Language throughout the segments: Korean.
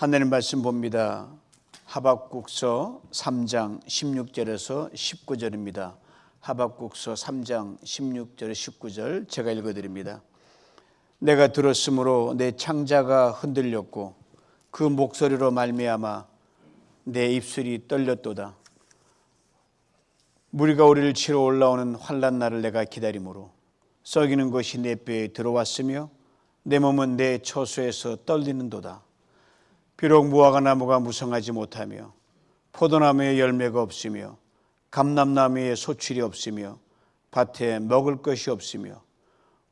하나님 말씀 봅니다. 하박국서 3장 16절에서 19절입니다. 하박국서 3장 16절 19절 제가 읽어 드립니다. 내가 들었으므로 내 창자가 흔들렸고 그 목소리로 말미암아 내 입술이 떨렸도다. 무리가 우리를 치러 올라오는 환란 날을 내가 기다림으로 썩이는 것이 내 뼈에 들어왔으며 내 몸은 내 처소에서 떨리는도다. 비록 무화과 나무가 무성하지 못하며 포도나무에 열매가 없으며 감람나무에 소출이 없으며 밭에 먹을 것이 없으며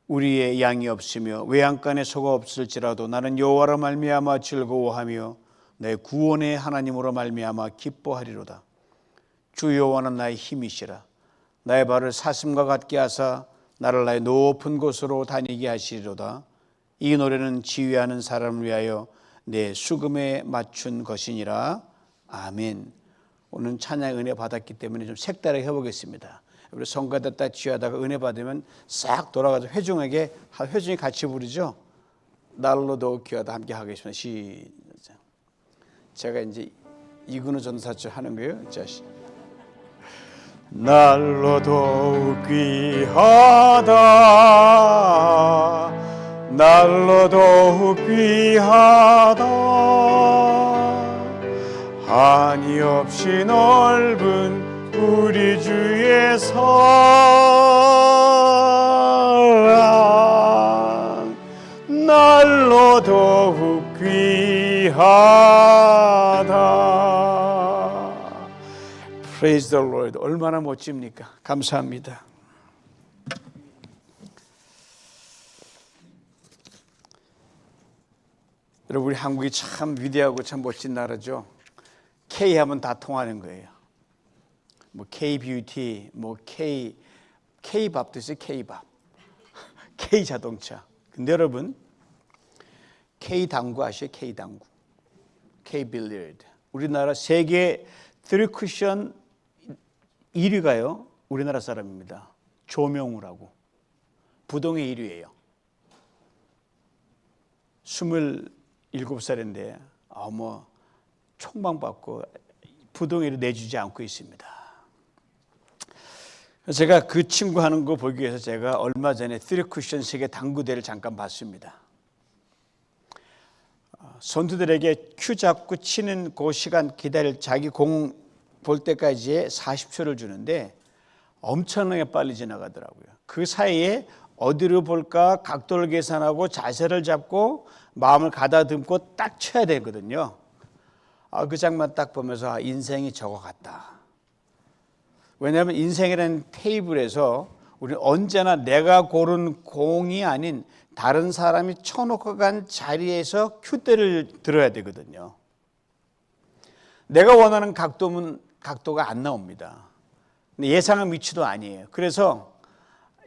우리의 양이 없으며 외양간에 소가 없을지라도 나는 여호와로 말미암아 즐거워하며 내 구원의 하나님으로 말미암아 기뻐하리로다. 주 여호와는 나의 힘이시라. 나의 발을 사슴과 같게 하사 나를 나의 높은 곳으로 다니게 하시리로다. 이 노래는 지휘하는 사람을 위하여 내 수금에 맞춘 것이니라. 아멘. 오늘 찬양 은혜 받았기 때문에 좀 색다르게 해보겠습니다. 우리 성가됐다 지하다가 은혜 받으면 싹 돌아가서 회중에게 회중이 같이 부르죠. 날로도 귀하다 함께 하겠습니다. 시작. 제가 이제 이근우 전사처 하는 거예요. 자, 시. 날로 더욱 귀하다 날로 더욱 귀하다 한이 없이 넓은 우리 주의 사랑 날로 더욱 귀하다 Praise the Lord. 얼마나 멋집니까? 감사합니다. 여러분 우리 한국이 참 위대하고 참 멋진 나라죠. K 하면 다 통하는 거예요. 뭐 K 뷰티, 뭐 K K 밥도 있어요. K 밥, K 자동차. 근데 여러분 K 당구 아시죠? K 당구, K 빌리어드. 우리나라 세계 트리쿠션 1위가요. 우리나라 사람입니다. 조명우라고. 부동의 1위예요. 27살인데 아, 뭐 총망받고 부동의를 내주지 않고 있습니다. 제가 그 친구 하는 거 보기 위해서 제가 얼마 전에 트리쿠션 세계 당구대를 잠깐 봤습니다. 선수들에게 큐 잡고 치는 그 시간 기다릴 자기 공 볼 때까지의 40초를 주는데 엄청나게 빨리 지나가더라고요. 그 사이에 어디로 볼까 각도를 계산하고 자세를 잡고 마음을 가다듬고 딱 쳐야 되거든요. 아, 그 장면 딱 보면서 아, 인생이 저거 같다. 왜냐하면 인생이라는 테이블에서 우리 언제나 내가 고른 공이 아닌 다른 사람이 쳐놓고 간 자리에서 큐대를 들어야 되거든요. 내가 원하는 각도면 각도가 안 나옵니다. 예상한 위치도 아니에요. 그래서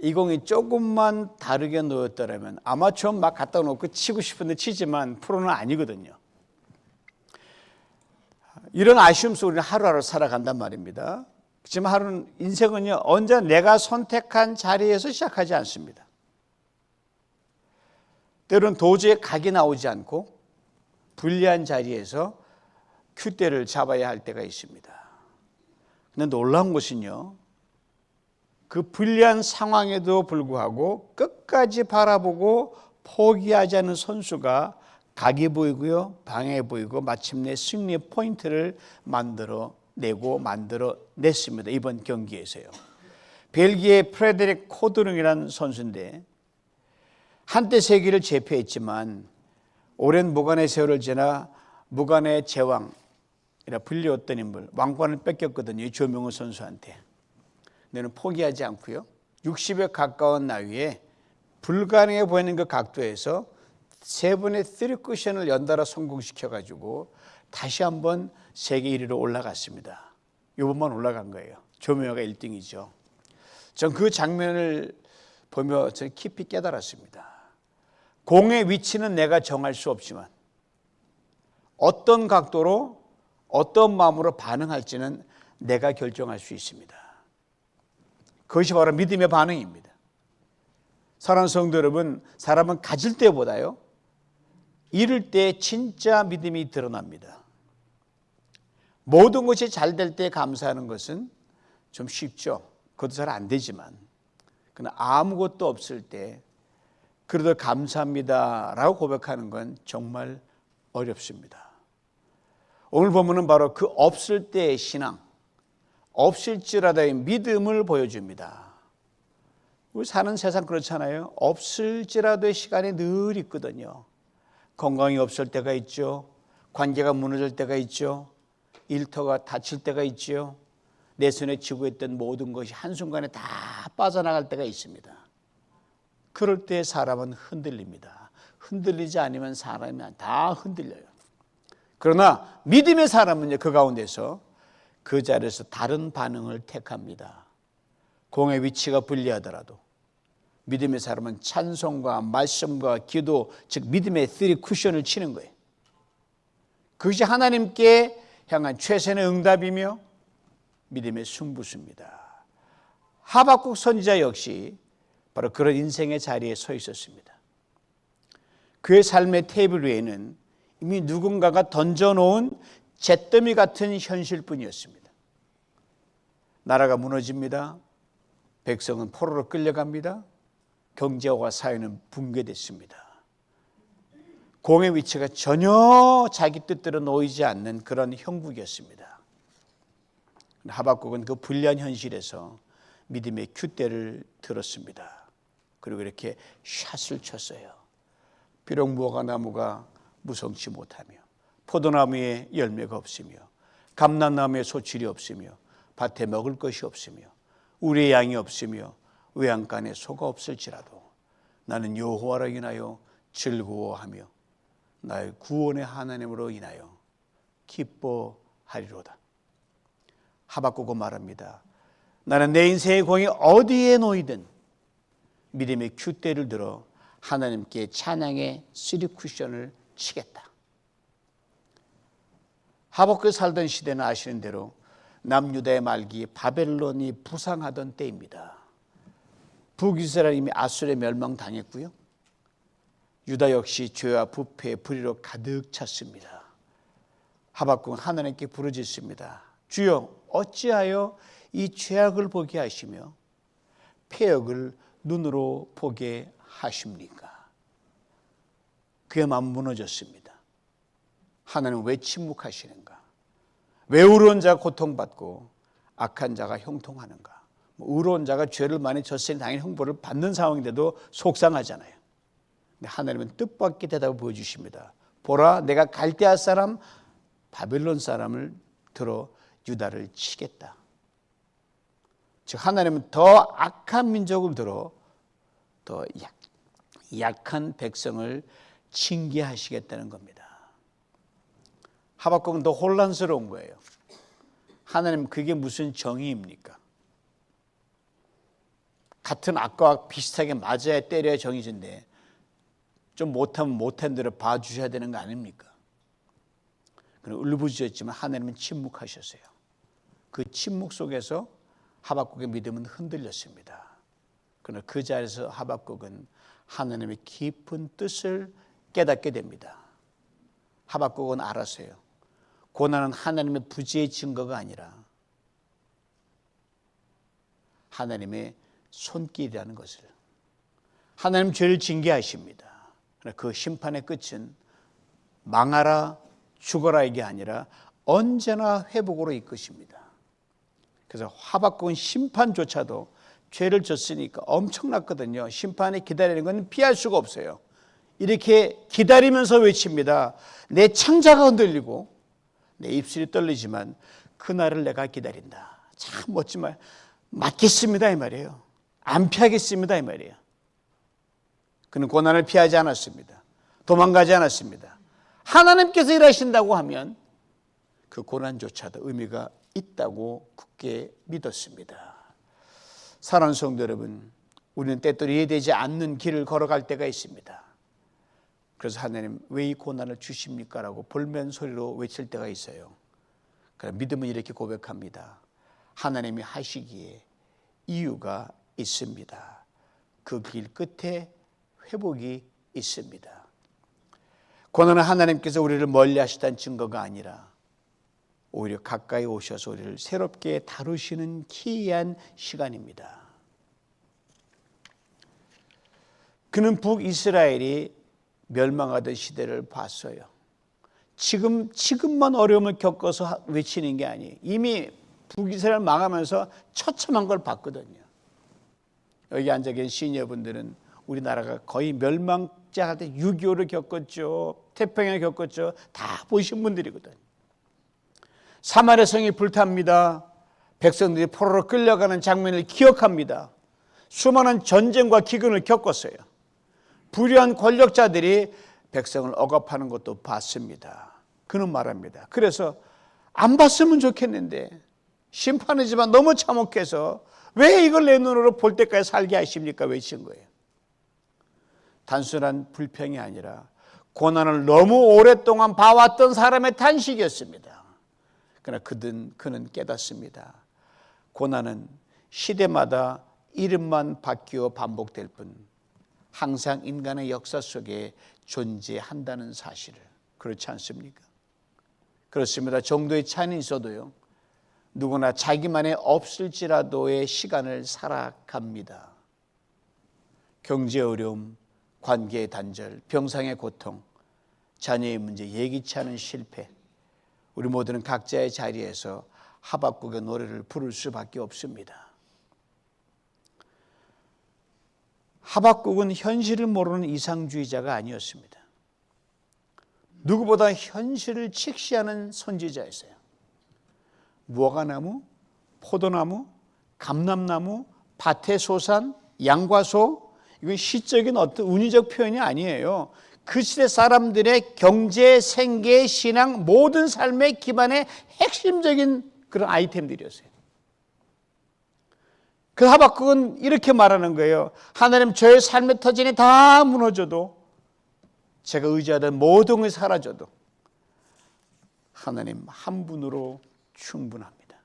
이 공이 조금만 다르게 놓였더라면 아마추어 막 갖다 놓고 치고 싶은데 치지만 프로는 아니거든요. 이런 아쉬움 우리는 하루하루 살아간단 말입니다. 그렇지만 하루는 인생은요 언제 내가 선택한 자리에서 시작하지 않습니다. 때로는 도저히 각이 나오지 않고 불리한 자리에서 큐대를 잡아야 할 때가 있습니다. 근데 놀라운 것은요, 그 불리한 상황에도 불구하고 끝까지 바라보고 포기하지 않은 선수가 각이 보이고요, 방해 보이고 마침내 승리의 포인트를 만들어 내고 만들어 냈습니다. 이번 경기에서요. 벨기에 프레데릭 코드릉이라는 선수인데 한때 세계를 제패했지만 오랜 무관의 세월을 지나 무관의 제왕 이라 불리웠던 인물 왕관을 뺏겼거든요. 조명호 선수한테. 너는 포기하지 않고요. 60에 가까운 나이에 불가능해 보이는 그 각도에서 세 번의 쓰리 쿠션을 연달아 성공시켜 가지고 다시 한번 세계 1위로 올라갔습니다. 이번만 올라간 거예요. 조명호가 1등이죠. 전 그 장면을 보며 저 깊이 깨달았습니다. 공의 위치는 내가 정할 수 없지만 어떤 각도로 어떤 마음으로 반응할지는 내가 결정할 수 있습니다. 그것이 바로 믿음의 반응입니다. 사랑하는 성도 여러분, 사람은 가질 때보다요, 이럴 때 진짜 믿음이 드러납니다. 모든 것이 잘 될 때 감사하는 것은 좀 쉽죠. 그것도 잘 안 되지만. 그러나 아무것도 없을 때 그래도 감사합니다 라고 고백하는 건 정말 어렵습니다. 오늘 보면은 바로 그 없을 때의 신앙, 없을지라도의 믿음을 보여줍니다. 우리 사는 세상 그렇잖아요. 없을지라도의 시간이 늘 있거든요. 건강이 없을 때가 있죠. 관계가 무너질 때가 있죠. 일터가 닫힐 때가 있죠. 내 손에 쥐고 있던 모든 것이 한순간에 다 빠져나갈 때가 있습니다. 그럴 때 사람은 흔들립니다. 흔들리지 않으면 사람이 다 흔들려요. 그러나 믿음의 사람은요, 그 가운데서 그 자리에서 다른 반응을 택합니다. 공의 위치가 불리하더라도 믿음의 사람은 찬송과 말씀과 기도, 즉 믿음의 쓰리 쿠션을 치는 거예요. 그것이 하나님께 향한 최선의 응답이며 믿음의 승부수입니다. 하박국 선지자 역시 바로 그런 인생의 자리에 서 있었습니다. 그의 삶의 테이블 위에는 이미 누군가가 던져놓은 잿더미 같은 현실뿐이었습니다. 나라가 무너집니다. 백성은 포로로 끌려갑니다. 경제와 사회는 붕괴됐습니다. 공의 위치가 전혀 자기 뜻대로 놓이지 않는 그런 형국이었습니다. 하박국은 그 불리한 현실에서 믿음의 큐대를 들었습니다. 그리고 이렇게 샷을 쳤어요. 비록 무화과 나무가 무성치 못하며 포도나무에 열매가 없으며 감람나무에 소출이 없으며 밭에 먹을 것이 없으며 우리의 양이 없으며 외양간에 소가 없을지라도 나는 여호와로 인하여 즐거워하며 나의 구원의 하나님으로 인하여 기뻐하리로다. 하박국은 말합니다. 나는 내 인생의 공이 어디에 놓이든 믿음의 큐대를 들어 하나님께 찬양의 쓰리 쿠션을 치겠다. 하박국 살던 시대는 아시는 대로 남유다의 말기 바벨론이 부상하던 때입니다. 북이스라엘 이미 아수르에 멸망당했고요. 유다 역시 죄와 부패, 불의로 가득 찼습니다. 하박국 하나님께 부르짖습니다. 주여 어찌하여 이 죄악을 보게 하시며 폐역을 눈으로 보게 하십니까? 그의 마음 무너졌습니다. 하나님 왜 침묵하시는가? 왜 의로운 자가 고통받고 악한 자가 형통하는가? 뭐 의로운 자가 죄를 많이 졌으니 당연히 형벌을 받는 상황인데도 속상하잖아요. 근데 하나님은 뜻밖의 대답을 보여주십니다. 보라, 내가 갈대아 사람 바벨론 사람을 들어 유다를 치겠다. 즉 하나님은 더 악한 민족을 들어 더 약, 약한 백성을 징계하시겠다는 겁니다. 하박국은 더 혼란스러운 거예요. 하나님 그게 무슨 정의입니까? 같은 악과 비슷하게 맞아야 때려야 정의진데 좀 못하면 못한 대로 봐주셔야 되는 거 아닙니까? 그럼 울부짖었지만 하나님은 침묵하셨어요. 그 침묵 속에서 하박국의 믿음은 흔들렸습니다. 그러나 그 자리에서 하박국은 하나님의 깊은 뜻을 깨닫게 됩니다. 하박국은 알았어요. 고난은 하나님의 부지의 증거가 아니라 하나님의 손길이라는 것을 하나님 죄를 징계하십니다. 그 심판의 끝은 망하라 죽어라 이게 아니라 언제나 회복으로 이끄십니다. 그래서 하박국은 심판조차도 죄를 졌으니까 엄청났거든요. 심판이 기다리는 건 피할 수가 없어요. 이렇게 기다리면서 외칩니다. 내 창자가 흔들리고 내 입술이 떨리지만 그날을 내가 기다린다. 참 멋진 말. 맞겠습니다 이 말이에요. 안 피하겠습니다 이 말이에요. 그는 고난을 피하지 않았습니다. 도망가지 않았습니다. 하나님께서 일하신다고 하면 그 고난조차도 의미가 있다고 굳게 믿었습니다. 사랑하는 성도 여러분, 우리는 때때로 이해되지 않는 길을 걸어갈 때가 있습니다. 그래서 하나님 왜 이 고난을 주십니까? 라고 볼멘 소리로 외칠 때가 있어요. 그럼 믿음은 이렇게 고백합니다. 하나님이 하시기에 이유가 있습니다. 그 길 끝에 회복이 있습니다. 고난은 하나님께서 우리를 멀리 하시다는 증거가 아니라 오히려 가까이 오셔서 우리를 새롭게 다루시는 기이한 시간입니다. 그는 북이스라엘이 멸망하던 시대를 봤어요. 지금 지금만 어려움을 겪어서 하- 외치는 게 아니에요. 이미 북이스라엘 망하면서 처참한 걸 봤거든요. 여기 앉아 계신 시니어분들은 우리나라가 거의 멸망자 할때 6.25를 겪었죠. 태평양을 겪었죠. 다 보신 분들이거든요. 사마리아 성이 불탑니다. 백성들이 포로로 끌려가는 장면을 기억합니다. 수많은 전쟁과 기근을 겪었어요. 불의한 권력자들이 백성을 억압하는 것도 봤습니다. 그는 말합니다. 그래서 안 봤으면 좋겠는데 심판이지만 너무 참혹해서 왜 이걸 내 눈으로 볼 때까지 살게 하십니까? 외친 거예요. 단순한 불평이 아니라 고난을 너무 오랫동안 봐왔던 사람의 탄식이었습니다. 그러나 그는, 그는 깨닫습니다. 고난은 시대마다 이름만 바뀌어 반복될 뿐 항상 인간의 역사 속에 존재한다는 사실을 그렇지 않습니까? 그렇습니다. 정도의 차이는 있어도요. 누구나 자기만의 없을지라도의 시간을 살아갑니다. 경제 어려움, 관계의 단절, 병상의 고통, 자녀의 문제, 예기치 않은 실패. 우리 모두는 각자의 자리에서 하박국의 노래를 부를 수밖에 없습니다. 하박국은 현실을 모르는 이상주의자가 아니었습니다. 누구보다 현실을 직시하는 선지자였어요. 무화과나무, 포도나무, 감람나무, 밭의 소산, 양과소 이건 시적인 어떤 운이적 표현이 아니에요. 그 시대 사람들의 경제, 생계, 신앙 모든 삶의 기반의 핵심적인 그런 아이템들이었어요. 그 하박국은 이렇게 말하는 거예요. 하나님 저의 삶의 터전이 다 무너져도 제가 의지하던 모든 것이 사라져도 하나님 한 분으로 충분합니다.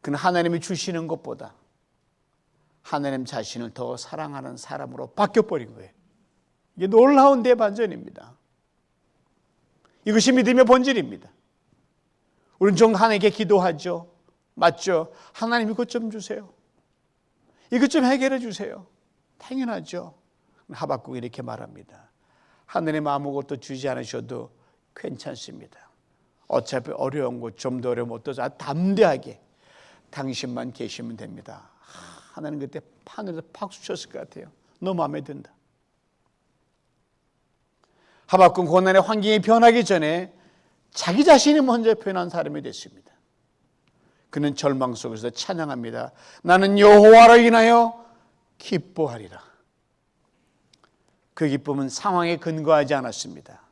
그는 하나님이 주시는 것보다 하나님 자신을 더 사랑하는 사람으로 바뀌어버린 거예요. 이게 놀라운 대반전입니다. 이것이 믿음의 본질입니다. 우리는 정 하나님께 기도하죠. 맞죠? 하나님 이것 좀 주세요. 이것 좀 해결해 주세요. 당연하죠. 하박국이 이렇게 말합니다. 하나님 아무것도 주지 않으셔도 괜찮습니다. 어차피 어려운 것, 좀더 어려우면 어떠자 담대하게 당신만 계시면 됩니다. 하나님 그때 하늘에서 박수 쳤을 것 같아요. 너 마음에 든다. 하박국 고난의 환경이 변하기 전에 자기 자신이 먼저 표현한 사람이 됐습니다. 그는 절망 속에서 찬양합니다. 나는 여호와로 인하여 기뻐하리라. 그 기쁨은 상황에 근거하지 않았습니다.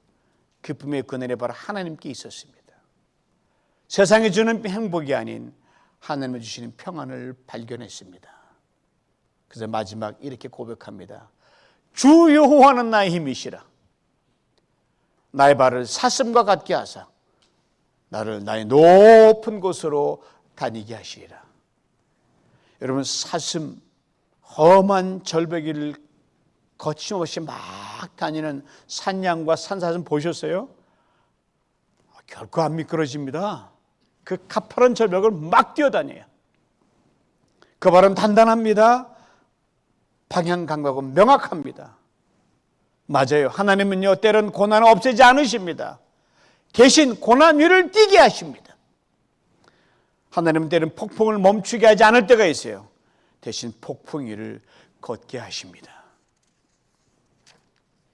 기쁨의 근원이 바로 하나님께 있었습니다. 세상이 주는 행복이 아닌 하나님이 주시는 평안을 발견했습니다. 그래서 마지막 이렇게 고백합니다. 주 여호와는 나의 힘이시라. 나의 발을 사슴과 같게 하사 나를 나의 높은 곳으로 다니게 하시리라. 여러분 사슴 험한 절벽을 거침없이 막 다니는 산양과 산사슴 보셨어요? 결코 안 미끄러집니다. 그 가파른 절벽을 막 뛰어다녀요. 그 발은 단단합니다. 방향 감각은 명확합니다. 맞아요. 하나님은요, 때론 고난을 없애지 않으십니다. 대신 고난 위를 뛰게 하십니다. 하나님은 때론 폭풍을 멈추게 하지 않을 때가 있어요. 대신 폭풍 위를 걷게 하십니다.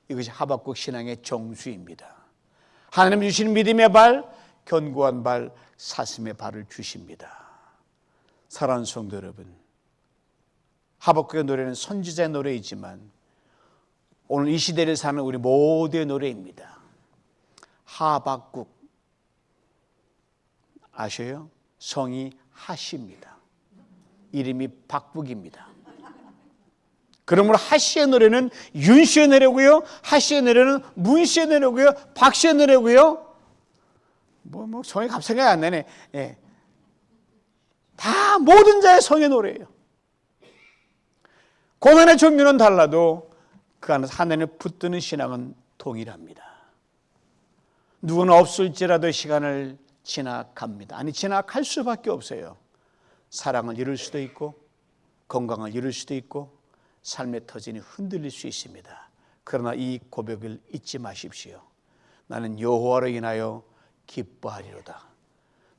이것이 하박국 신앙의 정수입니다. 하나님 주신 믿음의 발, 견고한 발, 사슴의 발을 주십니다. 사랑하는 성도 여러분, 하박국의 노래는 선지자의 노래이지만 오늘 이 시대를 사는 우리 모두의 노래입니다. 하박국 아셔요? 성이 하시입니다. 이름이 박북입니다. 그러므로 하씨의 노래는 윤씨의 노래고요. 하씨의 노래는 문씨의 노래고요. 박씨의 노래고요. 뭐, 뭐, 성이 갑자기 안 나네. 예. 다 모든 자의 성의 노래예요. 고난의 종류는 달라도 그 안에서 하나님을 붙드는 신앙은 동일합니다. 누구는 없을지라도 시간을 지나갑니다. 아니, 지나갈 수밖에 없어요. 사랑을 잃을 수도 있고, 건강을 잃을 수도 있고, 삶의 터전이 흔들릴 수 있습니다. 그러나 이 고백을 잊지 마십시오. 나는 여호와로 인하여 기뻐하리로다.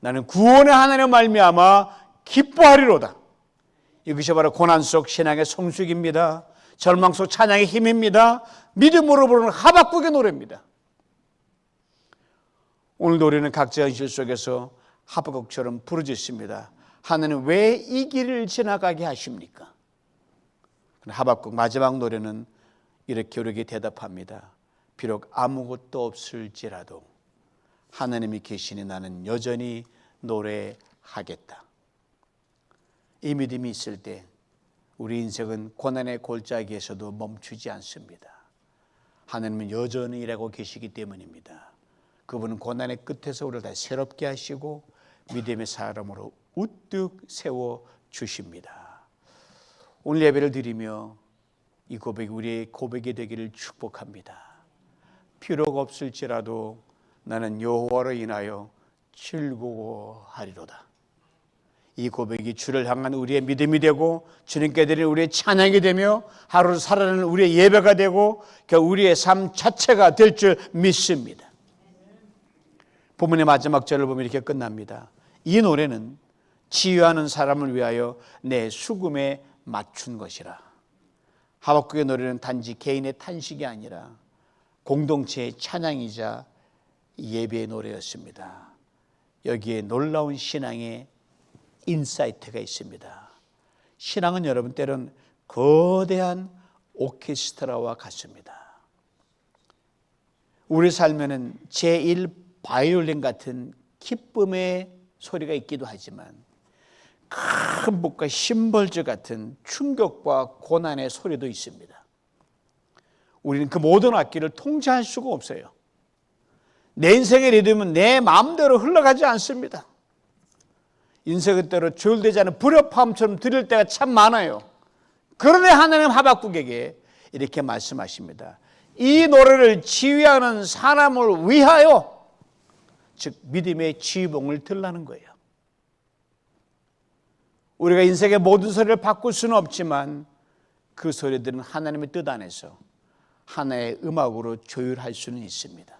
나는 구원의 하나님의 말미암아 기뻐하리로다. 이것이 바로 고난 속 신앙의 성숙입니다. 절망 속 찬양의 힘입니다. 믿음으로 부르는 하박국의 노래입니다. 오늘 노래는 각자 현실 속에서 하박국처럼 부르짖습니다. 하나님 왜 이 길을 지나가게 하십니까? 하박국 마지막 노래는 이렇게 우리에게 대답합니다. 비록 아무것도 없을지라도 하나님이 계시니 나는 여전히 노래하겠다. 이 믿음이 있을 때 우리 인생은 고난의 골짜기에서도 멈추지 않습니다. 하나님은 여전히 일하고 계시기 때문입니다. 그분은 고난의 끝에서 우리를 다 새롭게 하시고 믿음의 사람으로 우뚝 세워 주십니다. 오늘 예배를 드리며 이 고백이 우리의 고백이 되기를 축복합니다. 필요가 없을지라도 나는 여호와로 인하여 즐거워하리로다. 이 고백이 주를 향한 우리의 믿음이 되고 주님께 드리는 우리의 찬양이 되며 하루를 살아가는 우리의 예배가 되고 그 우리의 삶 자체가 될 줄 믿습니다. 본문의 마지막 절을 보면 이렇게 끝납니다. 이 노래는 치유하는 사람을 위하여 내 수금에 맞춘 것이라. 하박국의 노래는 단지 개인의 탄식이 아니라 공동체의 찬양이자 예배의 노래였습니다. 여기에 놀라운 신앙의 인사이트가 있습니다. 신앙은 여러분 때론 거대한 오케스트라와 같습니다. 우리 삶에는 제1 바이올린 같은 기쁨의 소리가 있기도 하지만 큰 목과 심벌즈 같은 충격과 고난의 소리도 있습니다. 우리는 그 모든 악기를 통제할 수가 없어요. 내 인생의 리듬은 내 마음대로 흘러가지 않습니다. 인생의 때로 조율되지 않은 불협화음처럼 들릴 때가 참 많아요. 그러나 하나님 하박국에게 이렇게 말씀하십니다. 이 노래를 지휘하는 사람을 위하여 즉 믿음의 지휘봉을 들라는 거예요. 우리가 인생의 모든 소리를 바꿀 수는 없지만 그 소리들은 하나님의 뜻 안에서 하나의 음악으로 조율할 수는 있습니다.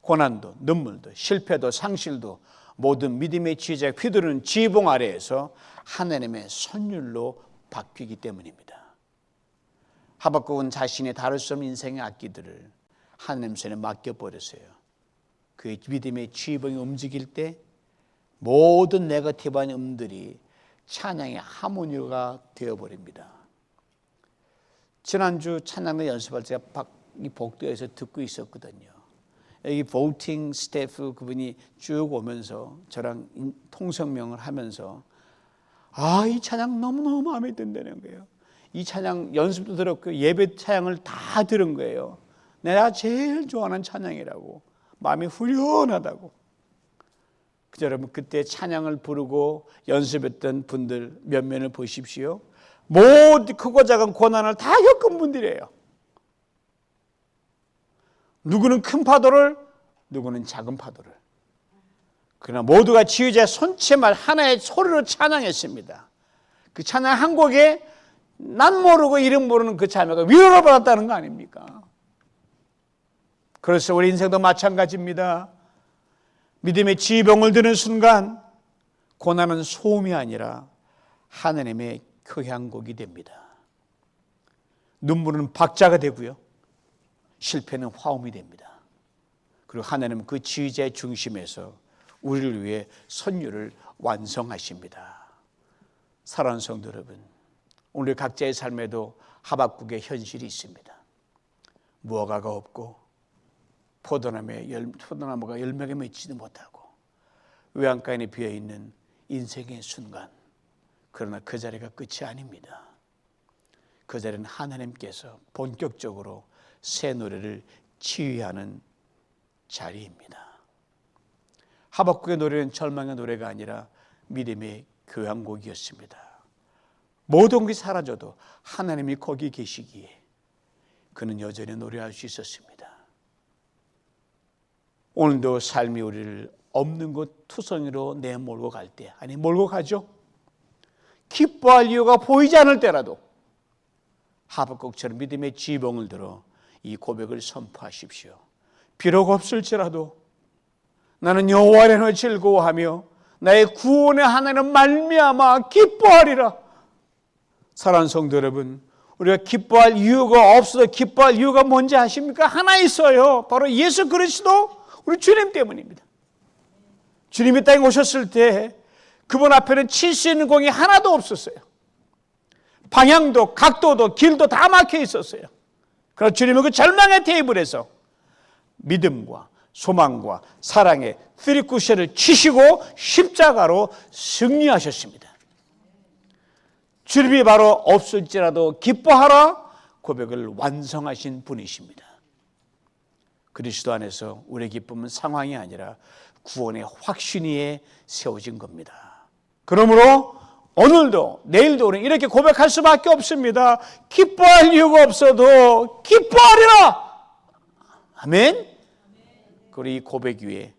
고난도, 눈물도, 실패도, 상실도 모든 믿음의 지휘자 휘두르는 지휘봉 아래에서 하나님의 선율로 바뀌기 때문입니다. 하박국은 자신이 다룰 수 없는 인생의 악기들을 하나님 손에 맡겨버렸어요. 그 믿음의 지휘봉이 움직일 때 모든 네거티브한 음들이 찬양의 하모니가 되어버립니다. 지난주 찬양을 연습할 때 복도에서 듣고 있었거든요. 여기 보팅 스태프 그분이 쭉 오면서 저랑 통성명을 하면서 아, 이 찬양 너무너무 마음에 든다는 거예요. 이 찬양 연습도 들었고 예배 찬양을 다 들은 거예요. 내가 제일 좋아하는 찬양이라고. 마음이 후련하다고. 그저 여러분 그때 찬양을 부르고 연습했던 분들 몇 면을 보십시오. 모두 크고 작은 고난을 다 겪은 분들이에요. 누구는 큰 파도를, 누구는 작은 파도를. 그러나 모두가 지휘자의 손짓말 하나의 소리로 찬양했습니다. 그 찬양 한 곡에 난 모르고 이름 모르는 그 자매가 위로를 받았다는 거 아닙니까? 그래서 우리 인생도 마찬가지입니다. 믿음의 지병을 드는 순간 고난은 소음이 아니라 하나님의 교향곡이 됩니다. 눈물은 박자가 되고요. 실패는 화음이 됩니다. 그리고 하나님은 그 지휘자의 중심에서 우리를 위해 선율을 완성하십니다. 사랑하는 성도 여러분, 오늘 각자의 삶에도 하박국의 현실이 있습니다. 무화과가 없고 포도나무에 열, 포도나무가 열매가 맺지도 못하고 외양간에 비어 있는 인생의 순간. 그러나 그 자리가 끝이 아닙니다. 그 자리는 하나님께서 본격적으로 새 노래를 치유하는 자리입니다. 하박국의 노래는 절망의 노래가 아니라 믿음의 교향곡이었습니다. 모든 것이 사라져도 하나님이 거기 계시기에 그는 여전히 노래할 수 있었습니다. 오늘도 삶이 우리를 없는 곳 투성이로 내몰고 갈 때, 아니 몰고 가죠. 기뻐할 이유가 보이지 않을 때라도 하박국처럼 믿음의 지붕을 들어 이 고백을 선포하십시오. 비록 없을지라도 나는 여호와 안에 즐거워하며 나의 구원의 하나님 말미암아 기뻐하리라. 사랑하는 성도 여러분, 우리가 기뻐할 이유가 없어도 기뻐할 이유가 뭔지 아십니까? 하나 있어요. 바로 예수 그리스도 우리 주님 때문입니다. 주님이 땅에 오셨을 때 그분 앞에는 칠 수 있는 공이 하나도 없었어요. 방향도 각도도 길도 다 막혀 있었어요. 그러나 주님은 그 절망의 테이블에서 믿음과 소망과 사랑의 쓰리쿠션을 치시고 십자가로 승리하셨습니다. 주님이 바로 없을지라도 기뻐하라 고백을 완성하신 분이십니다. 그리스도 안에서 우리의 기쁨은 상황이 아니라 구원의 확신위에 세워진 겁니다. 그러므로 오늘도 내일도 우리는 이렇게 고백할 수밖에 없습니다. 기뻐할 이유가 없어도 기뻐하리라. 아멘. 그리고 이 고백 위에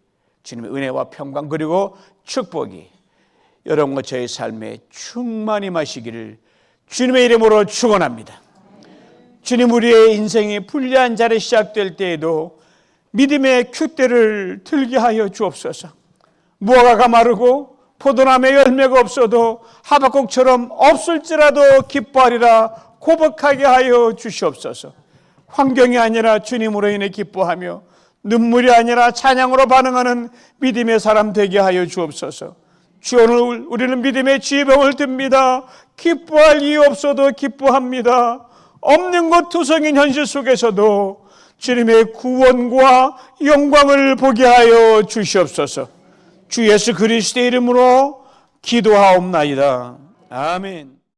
주님의 은혜와 평강 그리고 축복이 여러분과 저의 삶에 충만히 마시기를 주님의 이름으로 축원합니다. 주님 우리의 인생이 불리한 자리 시작될 때에도 믿음의 큐대를 들게 하여 주옵소서. 무화과가 마르고 포도나무에 열매가 없어도 하박국처럼 없을지라도 기뻐하리라 고백하게 하여 주시옵소서. 환경이 아니라 주님으로 인해 기뻐하며 눈물이 아니라 찬양으로 반응하는 믿음의 사람 되게 하여 주옵소서. 주 오늘 우리는 믿음의 지병을 듭니다. 기뻐할 이유 없어도 기뻐합니다. 없는 것 투성인 현실 속에서도 주님의 구원과 영광을 보게 하여 주시옵소서. 주 예수 그리스도의 이름으로 기도하옵나이다. 아멘.